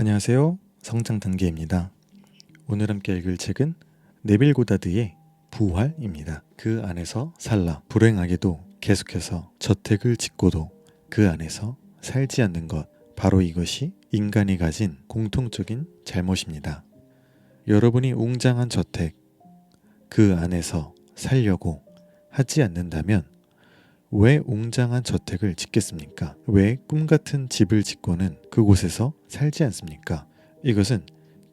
안녕하세요. 성장 단계입니다. 오늘 함께 읽을 책은 네빌 고다드의 부활입니다. 그 안에서 살라 불행하게도 계속해서 저택을 짓고도 그 안에서 살지 않는 것 바로 이것이 인간이 가진 공통적인 잘못입니다. 여러분이 웅장한 저택 그 안에서 살려고 하지 않는다면 왜 웅장한 저택을 짓겠습니까? 왜 꿈 같은 집을 짓고는 그곳에서 살지 않습니까? 이것은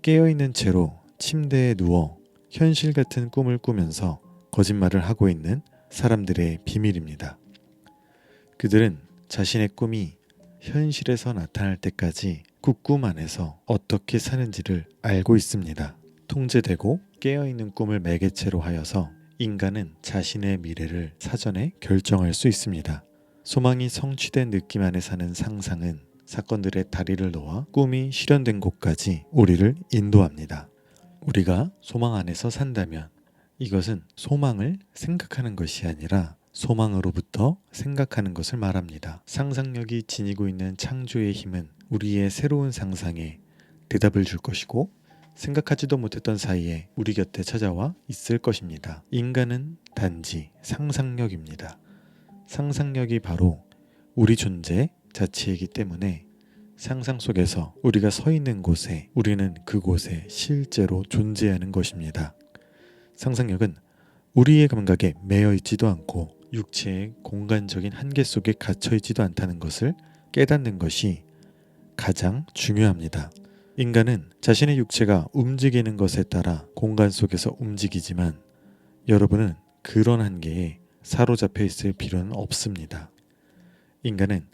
깨어있는 채로 침대에 누워 현실 같은 꿈을 꾸면서 거짓말을 하고 있는 사람들의 비밀입니다. 그들은 자신의 꿈이 현실에서 나타날 때까지 그 꿈 안에서 어떻게 사는지를 알고 있습니다. 통제되고 깨어있는 꿈을 매개체로 하여서 인간은 자신의 미래를 사전에 결정할 수 있습니다. 소망이 성취된 느낌 안에 사는 상상은 사건들의 다리를 놓아 꿈이 실현된 곳까지 우리를 인도합니다. 우리가 소망 안에서 산다면 이것은 소망을 생각하는 것이 아니라 소망으로부터 생각하는 것을 말합니다. 상상력이 지니고 있는 창조의 힘은 우리의 새로운 상상에 대답을 줄 것이고 생각하지도 못했던 사이에 우리 곁에 찾아와 있을 것입니다. 인간은 단지 상상력입니다. 상상력이 바로 우리 존재 자체이기 때문에 상상 속에서 우리가 서 있는 곳에 우리는 그곳에 실제로 존재하는 것입니다. 상상력은 우리의 감각에 매여 있지도 않고 육체의 공간적인 한계 속에 갇혀 있지도 않다는 것을 깨닫는 것이 가장 중요합니다. 인간은 자신의 육체가 움직이는 것에 따라 공간 속에서 움직이지만 여러분은 그런 한계에 사로잡혀 있을 필요는 없습니다. 인간은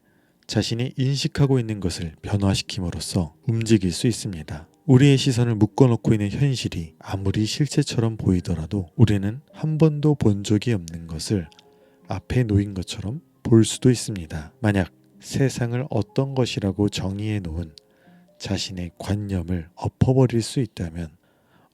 자신이 인식하고 있는 것을 변화시킴으로써 움직일 수 있습니다. 우리의 시선을 묶어놓고 있는 현실이 아무리 실체처럼 보이더라도 우리는 한 번도 본 적이 없는 것을 앞에 놓인 것처럼 볼 수도 있습니다. 만약 세상을 어떤 것이라고 정의해 놓은 자신의 관념을 엎어버릴 수 있다면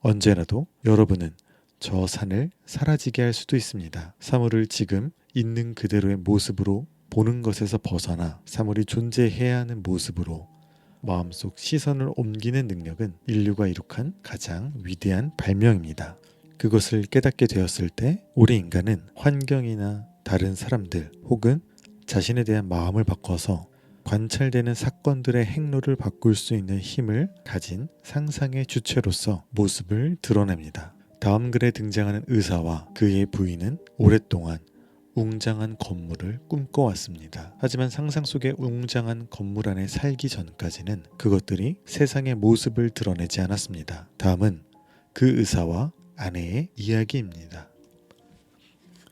언제라도 여러분은 저 산을 사라지게 할 수도 있습니다. 사물을 지금 있는 그대로의 모습으로 보는 것에서 벗어나 사물이 존재해야 하는 모습으로 마음속 시선을 옮기는 능력은 인류가 이룩한 가장 위대한 발명입니다. 그것을 깨닫게 되었을 때 우리 인간은 환경이나 다른 사람들 혹은 자신에 대한 마음을 바꿔서 관찰되는 사건들의 행로를 바꿀 수 있는 힘을 가진 상상의 주체로서 모습을 드러냅니다. 다음 글에 등장하는 의사와 그의 부인은 오랫동안 웅장한 건물을 꿈꿔왔습니다. 하지만 상상 속의 웅장한 건물 안에 살기 전까지는 그것들이 세상의 모습을 드러내지 않았습니다. 다음은 그 의사와 아내의 이야기입니다.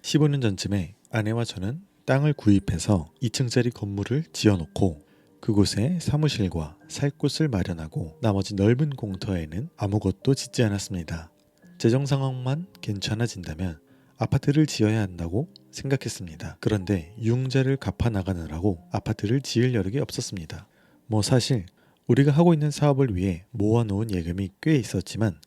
15년 전쯤에 아내와 저는 땅을 구입해서 2층짜리 건물을 지어놓고 그곳에 사무실과 살 곳을 마련하고 나머지 넓은 공터에는 아무것도 짓지 않았습니다. 재정 상황만 괜찮아진다면 아파트를 지어야 한다고 생각했습니다. 그런데 융자를 갚아 나가느라고 아파트를 지을 여력이 없었습니다. 뭐 사실 우리가 하고 있는 사업을 위해 모아놓은 예금이 꽤 있었지만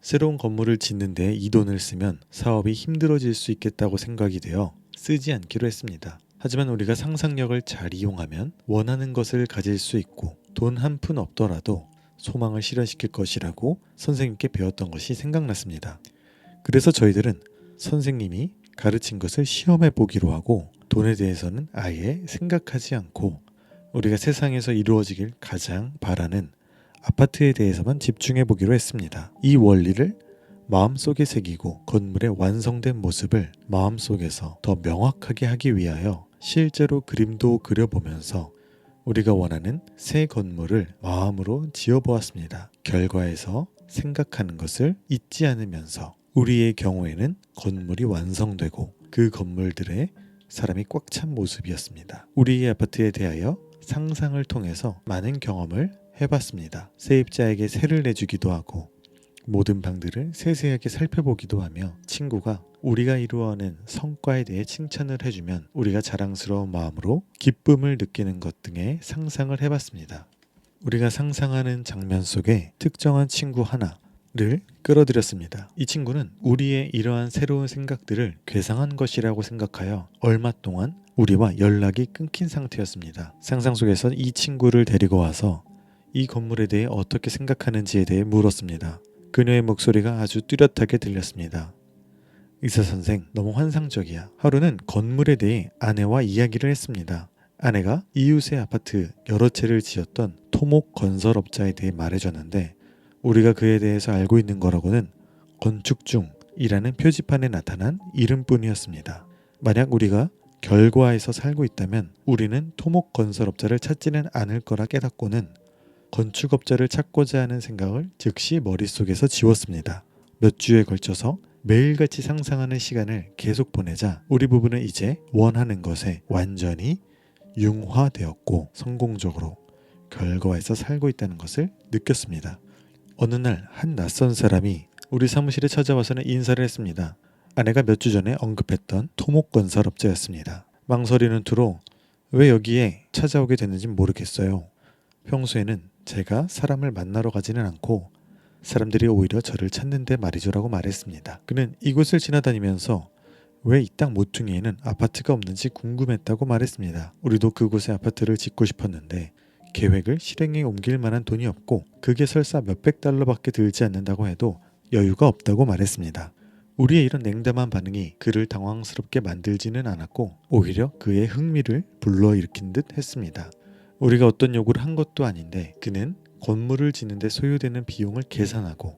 새로운 건물을 짓는 데 이 돈을 쓰면 사업이 힘들어질 수 있겠다고 생각이 되어 쓰지 않기로 했습니다. 하지만 우리가 상상력을 잘 이용하면 원하는 것을 가질 수 있고 돈 한 푼 없더라도 소망을 실현시킬 것이라고 선생님께 배웠던 것이 생각났습니다. 그래서 저희들은 선생님이 가르친 것을 시험해 보기로 하고 돈에 대해서는 아예 생각하지 않고 우리가 세상에서 이루어지길 가장 바라는 아파트에 대해서만 집중해 보기로 했습니다. 이 원리를 마음속에 새기고 건물의 완성된 모습을 마음속에서 더 명확하게 하기 위하여 실제로 그림도 그려보면서 우리가 원하는 새 건물을 마음으로 지어보았습니다. 결과에서 생각하는 것을 잊지 않으면서 우리의 경우에는 건물이 완성되고 그 건물들의 사람이 꽉 찬 모습이었습니다. 우리의 아파트에 대하여 상상을 통해서 많은 경험을 해봤습니다. 세입자에게 세를 내주기도 하고 모든 방들을 세세하게 살펴보기도 하며 친구가 우리가 이루어낸 성과에 대해 칭찬을 해주면 우리가 자랑스러운 마음으로 기쁨을 느끼는 것 등의 상상을 해봤습니다. 우리가 상상하는 장면 속에 특정한 친구 하나를 끌어들였습니다. 이 친구는 우리의 이러한 새로운 생각들을 괴상한 것이라고 생각하여 얼마 동안 우리와 연락이 끊긴 상태였습니다. 상상 속에서 이 친구를 데리고 와서 이 건물에 대해 어떻게 생각하는지에 대해 물었습니다. 그녀의 목소리가 아주 뚜렷하게 들렸습니다. 의사 선생, 너무 환상적이야. 하루는 건물에 대해 아내와 이야기를 했습니다. 아내가 이웃의 아파트 여러 채를 지었던 토목 건설업자에 대해 말해줬는데 우리가 그에 대해서 알고 있는 거라고는 건축 중이라는 표지판에 나타난 이름뿐이었습니다. 만약 우리가 결과에서 살고 있다면 우리는 토목 건설업자를 찾지는 않을 거라 깨닫고는 건축업자를 찾고자 하는 생각을 즉시 머릿속에서 지웠습니다. 몇 주에 걸쳐서 매일같이 상상하는 시간을 계속 보내자 우리 부부는 이제 원하는 것에 완전히 융화되었고 성공적으로 결과에서 살고 있다는 것을 느꼈습니다. 어느 날 한 낯선 사람이 우리 사무실에 찾아와서는 인사를 했습니다. 아내가 몇 주 전에 언급했던 토목건설업자였습니다. 망설이는 투로 왜 여기에 찾아오게 됐는지 모르겠어요. 평소에는 제가 사람을 만나러 가지는 않고 사람들이 오히려 저를 찾는데 말이죠라고 말했습니다. 그는 이곳을 지나다니면서 왜 이 땅 모퉁이에는 아파트가 없는지 궁금했다고 말했습니다. 우리도 그곳에 아파트를 짓고 싶었는데 계획을 실행에 옮길 만한 돈이 없고 그게 설사 몇백 달러밖에 들지 않는다고 해도 여유가 없다고 말했습니다. 우리의 이런 냉담한 반응이 그를 당황스럽게 만들지는 않았고 오히려 그의 흥미를 불러일으킨 듯 했습니다. 우리가 어떤 요구를 한 것도 아닌데 그는 건물을 짓는데 소요되는 비용을 계산하고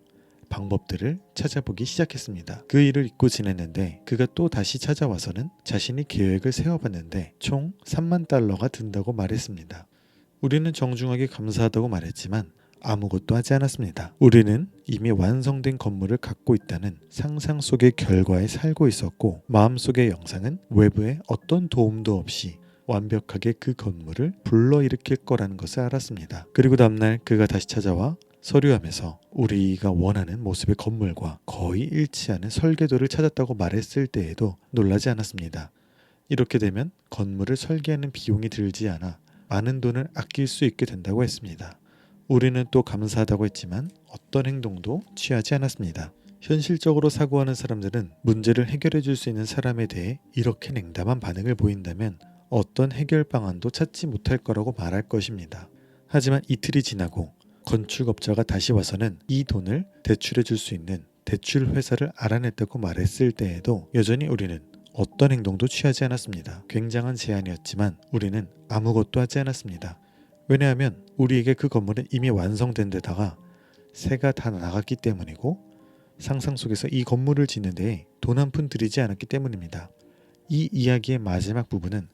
방법들을 찾아보기 시작했습니다. 그 일을 잊고 지냈는데 그가 또 다시 찾아와서는 자신이 계획을 세워봤는데 총 3만 달러가 든다고 말했습니다. 우리는 정중하게 감사하다고 말했지만 아무것도 하지 않았습니다. 우리는 이미 완성된 건물을 갖고 있다는 상상 속의 결과에 살고 있었고 마음속의 영상은 외부의 어떤 도움도 없이 완벽하게 그 건물을 불러일으킬 거라는 것을 알았습니다. 그리고 다음날 그가 다시 찾아와 서류함에서 우리가 원하는 모습의 건물과 거의 일치하는 설계도를 찾았다고 말했을 때에도 놀라지 않았습니다. 이렇게 되면 건물을 설계하는 비용이 들지 않아 많은 돈을 아낄 수 있게 된다고 했습니다. 우리는 또 감사하다고 했지만 어떤 행동도 취하지 않았습니다. 현실적으로 사고하는 사람들은 문제를 해결해 줄 수 있는 사람에 대해 이렇게 냉담한 반응을 보인다면 어떤 해결 방안도 찾지 못할 거라고 말할 것입니다. 하지만 이틀이 지나고 건축업자가 다시 와서는 이 돈을 대출해 줄 수 있는 대출 회사를 알아냈다고 말했을 때에도 여전히 우리는 어떤 행동도 취하지 않았습니다. 굉장한 제안이었지만 우리는 아무것도 하지 않았습니다. 왜냐하면 우리에게 그 건물은 이미 완성된 데다가 새가 다 나갔기 때문이고 상상 속에서 이 건물을 짓는 데에 돈 한 푼 들이지 않았기 때문입니다. 이 이야기의 마지막 부분은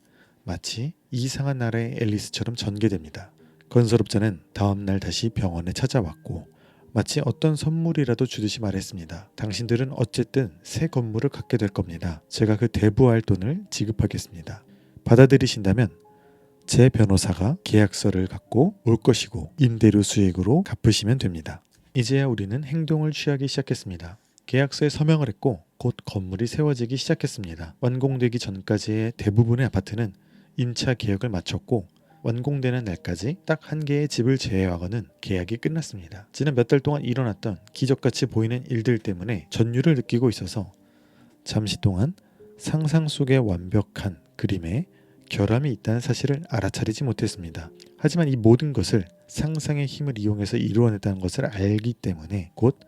마치 이상한 나라의 앨리스처럼 전개됩니다. 건설업자는 다음 날 다시 병원에 찾아왔고 마치 어떤 선물이라도 주듯이 말했습니다. 당신들은 어쨌든 새 건물을 갖게 될 겁니다. 제가 그 대부할 돈을 지급하겠습니다. 받아들이신다면 제 변호사가 계약서를 갖고 올 것이고 임대료 수익으로 갚으시면 됩니다. 이제야 우리는 행동을 취하기 시작했습니다. 계약서에 서명을 했고 곧 건물이 세워지기 시작했습니다. 완공되기 전까지의 대부분의 아파트는 임차 계약을 마쳤고 완공되는 날까지 딱 한 개의 집을 제외하고는 계약이 끝났습니다. 지난 몇 달 동안 일어났던 기적같이 보이는 일들 때문에 전율을 느끼고 있어서 잠시 동안 상상 속의 완벽한 그림에 결함이 있다는 사실을 알아차리지 못했습니다. 하지만 이 모든 것을 상상의 힘을 이용해서 이루어냈다는 것을 알기 때문에 곧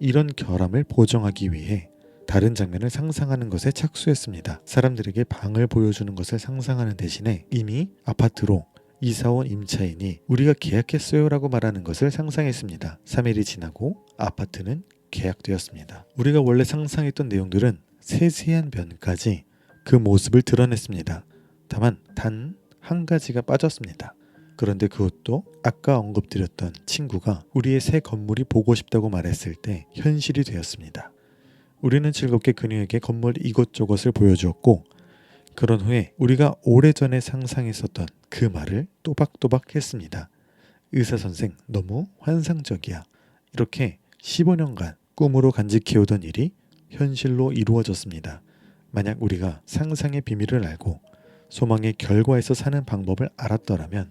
이런 결함을 보정하기 위해 다른 장면을 상상하는 것에 착수했습니다. 사람들에게 방을 보여주는 것을 상상하는 대신에 이미 아파트로 이사온 임차인이 우리가 계약했어요 라고 말하는 것을 상상했습니다. 3일이 지나고 아파트는 계약되었습니다. 우리가 원래 상상했던 내용들은 세세한 변까지 그 모습을 드러냈습니다. 다만 단 한 가지가 빠졌습니다. 그런데 그것도 아까 언급드렸던 친구가 우리의 새 건물이 보고 싶다고 말했을 때 현실이 되었습니다. 우리는 즐겁게 그녀에게 건물 이것저것을 보여주었고 그런 후에 우리가 오래전에 상상했었던 그 말을 또박또박 했습니다. 의사 선생 너무 환상적이야. 이렇게 15년간 꿈으로 간직해오던 일이 현실로 이루어졌습니다. 만약 우리가 상상의 비밀을 알고 소망의 결과에서 사는 방법을 알았더라면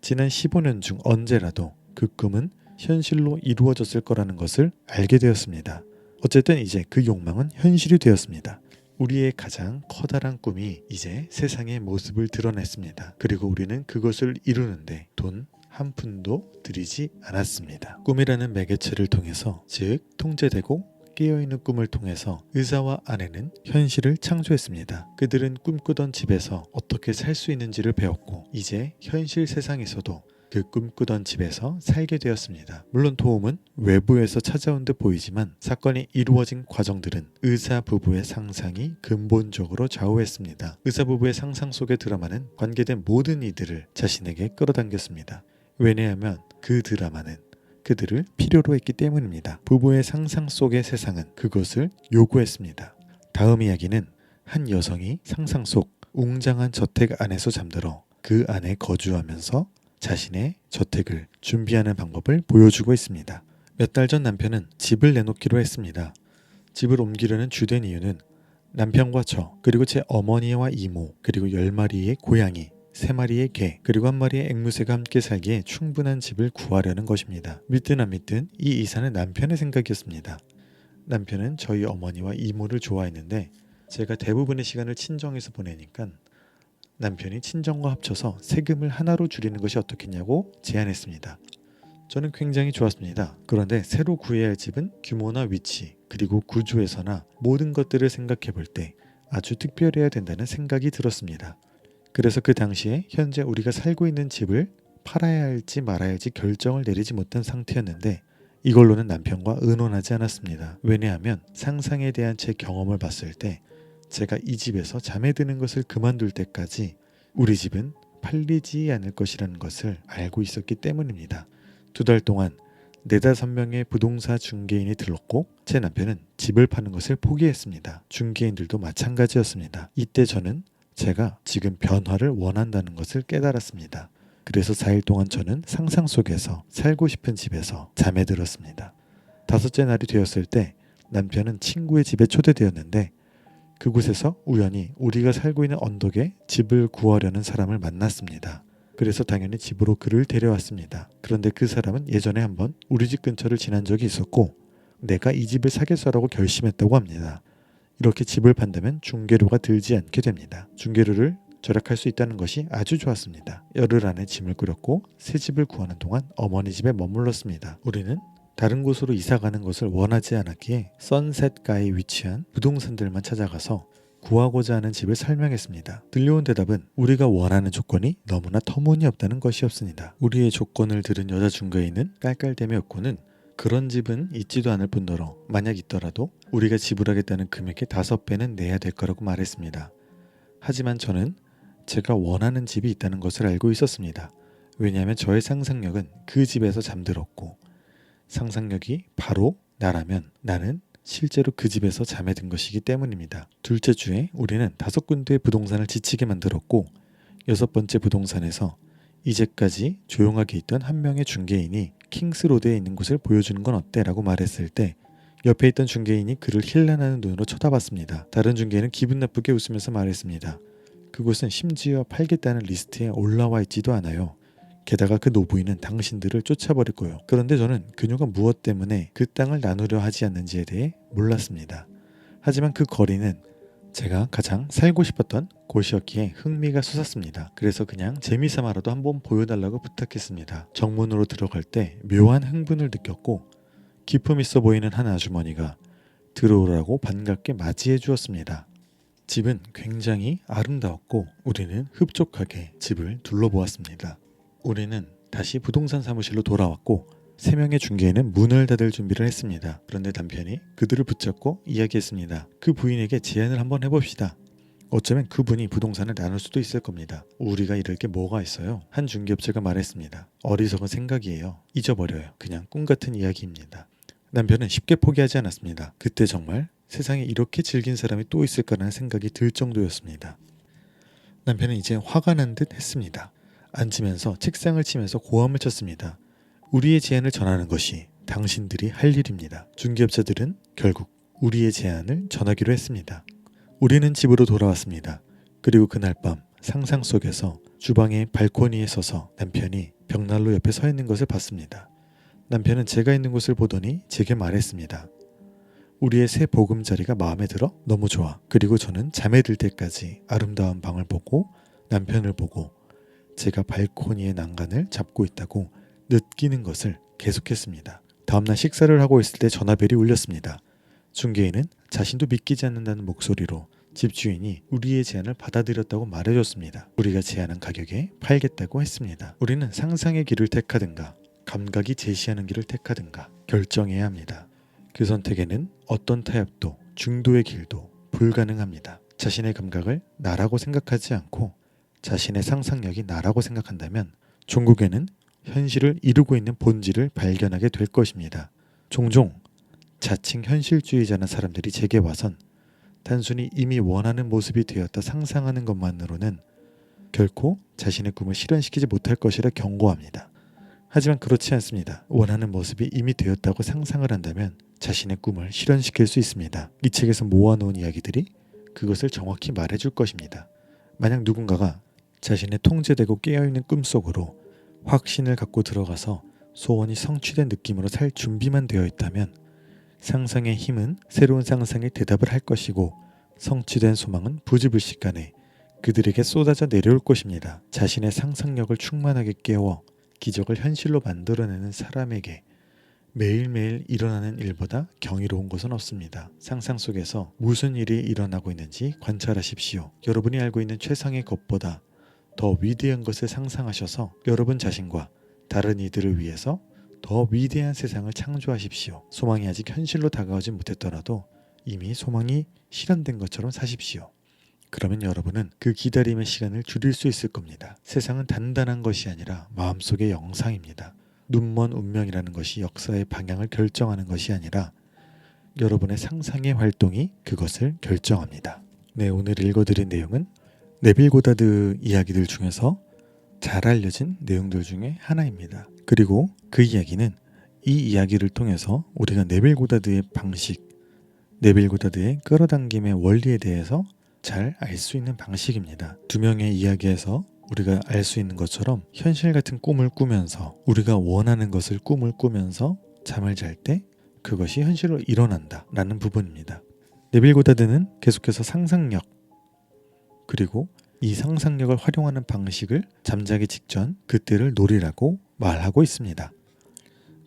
지난 15년 중 언제라도 그 꿈은 현실로 이루어졌을 거라는 것을 알게 되었습니다. 어쨌든 이제 그 욕망은 현실이 되었습니다. 우리의 가장 커다란 꿈이 이제 세상의 모습을 드러냈습니다. 그리고 우리는 그것을 이루는데 돈 한 푼도 들이지 않았습니다. 꿈이라는 매개체를 통해서 즉 통제되고 깨어있는 꿈을 통해서 의사와 아내는 현실을 창조했습니다. 그들은 꿈꾸던 집에서 어떻게 살 수 있는지를 배웠고 이제 현실 세상에서도 그 꿈꾸던 집에서 살게 되었습니다. 물론 도움은 외부에서 찾아온 듯 보이지만 사건이 이루어진 과정들은 의사 부부의 상상이 근본적으로 좌우했습니다. 의사 부부의 상상 속의 드라마는 관계된 모든 이들을 자신에게 끌어당겼습니다. 왜냐하면 그 드라마는 그들을 필요로 했기 때문입니다. 부부의 상상 속의 세상은 그것을 요구했습니다. 다음 이야기는 한 여성이 상상 속 웅장한 저택 안에서 잠들어 그 안에 거주하면서 자신의 저택을 준비하는 방법을 보여주고 있습니다. 몇 달 전 남편은 집을 내놓기로 했습니다. 집을 옮기려는 주된 이유는 남편과 저, 그리고 제 어머니와 이모, 그리고 열 마리의 고양이, 세 마리의 개, 그리고 한 마리의 앵무새가 함께 살기에 충분한 집을 구하려는 것입니다. 믿든 안 믿든 이 이사는 남편의 생각이었습니다. 남편은 저희 어머니와 이모를 좋아했는데 제가 대부분의 시간을 친정에서 보내니까 남편이 친정과 합쳐서 세금을 하나로 줄이는 것이 어떻겠냐고 제안했습니다. 저는 굉장히 좋았습니다. 그런데 새로 구해야 할 집은 규모나 위치, 그리고 구조에서나 모든 것들을 생각해 볼 때 아주 특별해야 된다는 생각이 들었습니다. 그래서 그 당시에 현재 우리가 살고 있는 집을 팔아야 할지 말아야 할지 결정을 내리지 못한 상태였는데 이걸로는 남편과 의논하지 않았습니다. 왜냐하면 상상에 대한 제 경험을 봤을 때 제가 이 집에서 잠에 드는 것을 그만둘 때까지 우리 집은 팔리지 않을 것이라는 것을 알고 있었기 때문입니다. 두 달 동안 네다섯 명의 부동산 중개인이 들렀고 제 남편은 집을 파는 것을 포기했습니다. 중개인들도 마찬가지였습니다. 이때 저는 제가 지금 변화를 원한다는 것을 깨달았습니다. 그래서 4일 동안 저는 상상 속에서 살고 싶은 집에서 잠에 들었습니다. 다섯째 날이 되었을 때 남편은 친구의 집에 초대되었는데 그곳에서 우연히 우리가 살고 있는 언덕에 집을 구하려는 사람을 만났습니다. 그래서 당연히 집으로 그를 데려왔습니다. 그런데 그 사람은 예전에 한번 우리 집 근처를 지난 적이 있었고 내가 이 집을 사겠어라고 결심했다고 합니다. 이렇게 집을 판다면 중개료가 들지 않게 됩니다. 중개료를 절약할 수 있다는 것이 아주 좋았습니다. 열흘 안에 짐을 꾸렸고 새 집을 구하는 동안 어머니 집에 머물렀습니다. 우리는 다른 곳으로 이사 가는 것을 원하지 않았기에 선셋가에 위치한 부동산들만 찾아가서 구하고자 하는 집을 설명했습니다. 들려온 대답은 우리가 원하는 조건이 너무나 터무니없다는 것이었습니다. 우리의 조건을 들은 여자 중개인은 깔깔대며 웃고는 그런 집은 있지도 않을 뿐더러 만약 있더라도 우리가 지불하겠다는 금액의 다섯 배는 내야 될 거라고 말했습니다. 하지만 저는 제가 원하는 집이 있다는 것을 알고 있었습니다. 왜냐하면 저의 상상력은 그 집에서 잠들었고 상상력이 바로 나라면 나는 실제로 그 집에서 잠에 든 것이기 때문입니다. 둘째 주에 우리는 다섯 군데의 부동산을 지치게 만들었고 여섯 번째 부동산에서 이제까지 조용하게 있던 한 명의 중개인이 킹스로드에 있는 곳을 보여주는 건 어때? 라고 말했을 때 옆에 있던 중개인이 그를 힐난하는 눈으로 쳐다봤습니다. 다른 중개인은 기분 나쁘게 웃으면서 말했습니다. 그곳은 심지어 팔겠다는 리스트에 올라와 있지도 않아요. 게다가 그 노부인은 당신들을 쫓아버릴 거예요. 그런데 저는 그녀가 무엇 때문에 그 땅을 나누려 하지 않는지에 대해 몰랐습니다. 하지만 그 거리는 제가 가장 살고 싶었던 곳이었기에 흥미가 솟았습니다. 그래서 그냥 재미삼아라도 한번 보여달라고 부탁했습니다. 정문으로 들어갈 때 묘한 흥분을 느꼈고 기품 있어 보이는 한 아주머니가 들어오라고 반갑게 맞이해 주었습니다. 집은 굉장히 아름다웠고 우리는 흡족하게 집을 둘러보았습니다. 우리는 다시 부동산 사무실로 돌아왔고 세 명의 중개인은 문을 닫을 준비를 했습니다. 그런데 남편이 그들을 붙잡고 이야기했습니다. 그 부인에게 제안을 한번 해봅시다. 어쩌면 그분이 부동산을 나눌 수도 있을 겁니다. 우리가 이럴 게 뭐가 있어요? 한 중개업체가 말했습니다. 어리석은 생각이에요. 잊어버려요. 그냥 꿈 같은 이야기입니다. 남편은 쉽게 포기하지 않았습니다. 그때 정말 세상에 이렇게 질긴 사람이 또 있을까라는 생각이 들 정도였습니다. 남편은 이제 화가 난 듯 했습니다. 앉으면서 책상을 치면서 고함을 쳤습니다. 우리의 제안을 전하는 것이 당신들이 할 일입니다. 중개업자들은 결국 우리의 제안을 전하기로 했습니다. 우리는 집으로 돌아왔습니다. 그리고 그날 밤 상상 속에서 주방의 발코니에 서서 남편이 벽난로 옆에 서 있는 것을 봤습니다. 남편은 제가 있는 곳을 보더니 제게 말했습니다. 우리의 새 보금자리가 마음에 들어 너무 좋아. 그리고 저는 잠에 들 때까지 아름다운 방을 보고 남편을 보고 제가 발코니의 난간을 잡고 있다고 느끼는 것을 계속했습니다. 다음날 식사를 하고 있을 때 전화벨이 울렸습니다. 중개인은 자신도 믿기지 않는다는 목소리로 집주인이 우리의 제안을 받아들였다고 말해줬습니다. 우리가 제안한 가격에 팔겠다고 했습니다. 우리는 상상의 길을 택하든가 감각이 제시하는 길을 택하든가 결정해야 합니다. 그 선택에는 어떤 타협도 중도의 길도 불가능합니다. 자신의 감각을 나라고 생각하지 않고 자신의 상상력이 나라고 생각한다면 종국에는 현실을 이루고 있는 본질을 발견하게 될 것입니다. 종종 자칭 현실주의자는 사람들이 제게 와선 단순히 이미 원하는 모습이 되었다 상상하는 것만으로는 결코 자신의 꿈을 실현시키지 못할 것이라 경고합니다. 하지만 그렇지 않습니다. 원하는 모습이 이미 되었다고 상상을 한다면 자신의 꿈을 실현시킬 수 있습니다. 이 책에서 모아놓은 이야기들이 그것을 정확히 말해줄 것입니다. 만약 누군가가 자신의 통제되고 깨어있는 꿈속으로 확신을 갖고 들어가서 소원이 성취된 느낌으로 살 준비만 되어 있다면 상상의 힘은 새로운 상상에 대답을 할 것이고 성취된 소망은 부지불식간에 그들에게 쏟아져 내려올 것입니다. 자신의 상상력을 충만하게 깨워 기적을 현실로 만들어내는 사람에게 매일매일 일어나는 일보다 경이로운 것은 없습니다. 상상 속에서 무슨 일이 일어나고 있는지 관찰하십시오. 여러분이 알고 있는 최상의 것보다 더 위대한 것을 상상하셔서 여러분 자신과 다른 이들을 위해서 더 위대한 세상을 창조하십시오. 소망이 아직 현실로 다가오지 못했더라도 이미 소망이 실현된 것처럼 사십시오. 그러면 여러분은 그 기다림의 시간을 줄일 수 있을 겁니다. 세상은 단단한 것이 아니라 마음속의 영상입니다. 눈먼 운명이라는 것이 역사의 방향을 결정하는 것이 아니라 여러분의 상상의 활동이 그것을 결정합니다. 네, 오늘 읽어드린 내용은 네빌 고다드 이야기들 중에서 잘 알려진 내용들 중에 하나입니다. 그리고 그 이야기는 이 이야기를 통해서 우리가 네빌 고다드의 방식, 네빌 고다드의 끌어당김의 원리에 대해서 잘 알 수 있는 방식입니다. 두 명의 이야기에서 우리가 알 수 있는 것처럼 현실 같은 꿈을 꾸면서 우리가 원하는 것을 꿈을 꾸면서 잠을 잘 때 그것이 현실로 일어난다 라는 부분입니다. 네빌 고다드는 계속해서 상상력 그리고 이 상상력을 활용하는 방식을 잠자기 직전 그때를 노리라고 말하고 있습니다.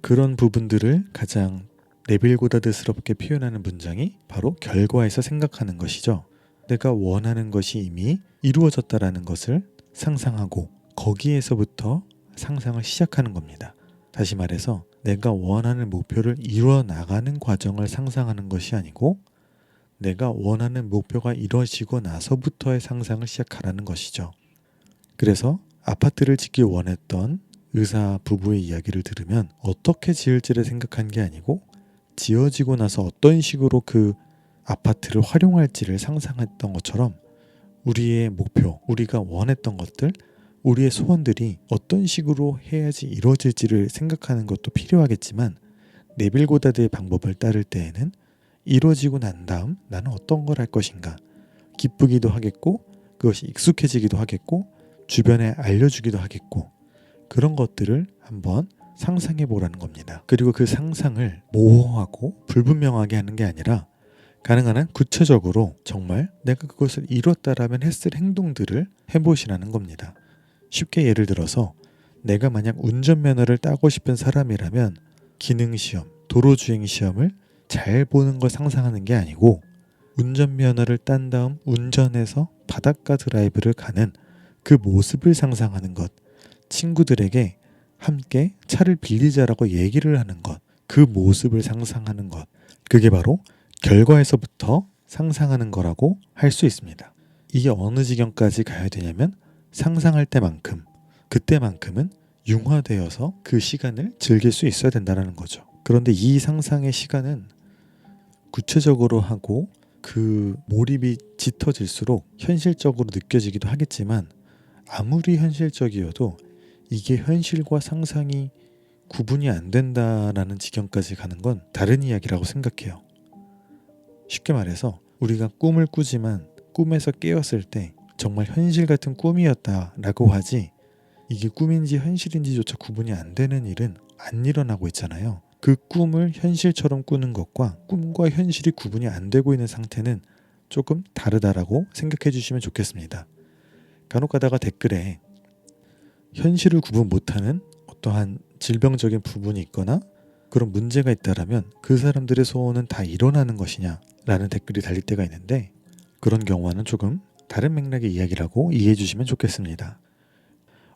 그런 부분들을 가장 네빌 고다드스럽게 표현하는 문장이 바로 결과에서 생각하는 것이죠. 내가 원하는 것이 이미 이루어졌다라는 것을 상상하고 거기에서부터 상상을 시작하는 겁니다. 다시 말해서 내가 원하는 목표를 이루어 나가는 과정을 상상하는 것이 아니고 내가 원하는 목표가 이루어지고 나서부터의 상상을 시작하라는 것이죠. 그래서 아파트를 짓기 원했던 의사 부부의 이야기를 들으면 어떻게 지을지를 생각한 게 아니고 지어지고 나서 어떤 식으로 그 아파트를 활용할지를 상상했던 것처럼 우리의 목표, 우리가 원했던 것들, 우리의 소원들이 어떤 식으로 해야지 이루어질지를 생각하는 것도 필요하겠지만 네빌 고다드의 방법을 따를 때에는 이루어지고 난 다음 나는 어떤 걸 할 것인가 기쁘기도 하겠고 그것이 익숙해지기도 하겠고 주변에 알려주기도 하겠고 그런 것들을 한번 상상해 보라는 겁니다. 그리고 그 상상을 모호하고 불분명하게 하는 게 아니라 가능한 한 구체적으로 정말 내가 그것을 이뤘다라면 했을 행동들을 해보시라는 겁니다. 쉽게 예를 들어서 내가 만약 운전면허를 따고 싶은 사람이라면 기능시험, 도로주행 시험을 잘 보는 걸 상상하는 게 아니고 운전면허를 딴 다음 운전해서 바닷가 드라이브를 가는 그 모습을 상상하는 것, 친구들에게 함께 차를 빌리자라고 얘기를 하는 것, 그 모습을 상상하는 것, 그게 바로 결과에서부터 상상하는 거라고 할 수 있습니다. 이게 어느 지경까지 가야 되냐면 상상할 때만큼, 그때만큼은 융화되어서 그 시간을 즐길 수 있어야 된다는 거죠. 그런데 이 상상의 시간은 구체적으로 하고 그 몰입이 짙어질수록 현실적으로 느껴지기도 하겠지만 아무리 현실적이어도 이게 현실과 상상이 구분이 안 된다라는 지경까지 가는 건 다른 이야기라고 생각해요. 쉽게 말해서 우리가 꿈을 꾸지만 꿈에서 깨었을 때 정말 현실 같은 꿈이었다라고 하지 이게 꿈인지 현실인지조차 구분이 안 되는 일은 안 일어나고 있잖아요. 그 꿈을 현실처럼 꾸는 것과 꿈과 현실이 구분이 안 되고 있는 상태는 조금 다르다라고 생각해 주시면 좋겠습니다. 간혹 가다가 댓글에 현실을 구분 못하는 어떠한 질병적인 부분이 있거나 그런 문제가 있다라면 그 사람들의 소원은 다 일어나는 것이냐라는 댓글이 달릴 때가 있는데 그런 경우와는 조금 다른 맥락의 이야기라고 이해해 주시면 좋겠습니다.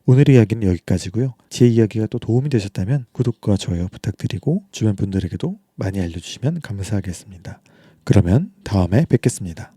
오늘의 이야기는 여기까지고요. 제 이야기가 또 도움이 되셨다면 구독과 좋아요 부탁드리고 주변 분들에게도 많이 알려주시면 감사하겠습니다. 그러면 다음에 뵙겠습니다.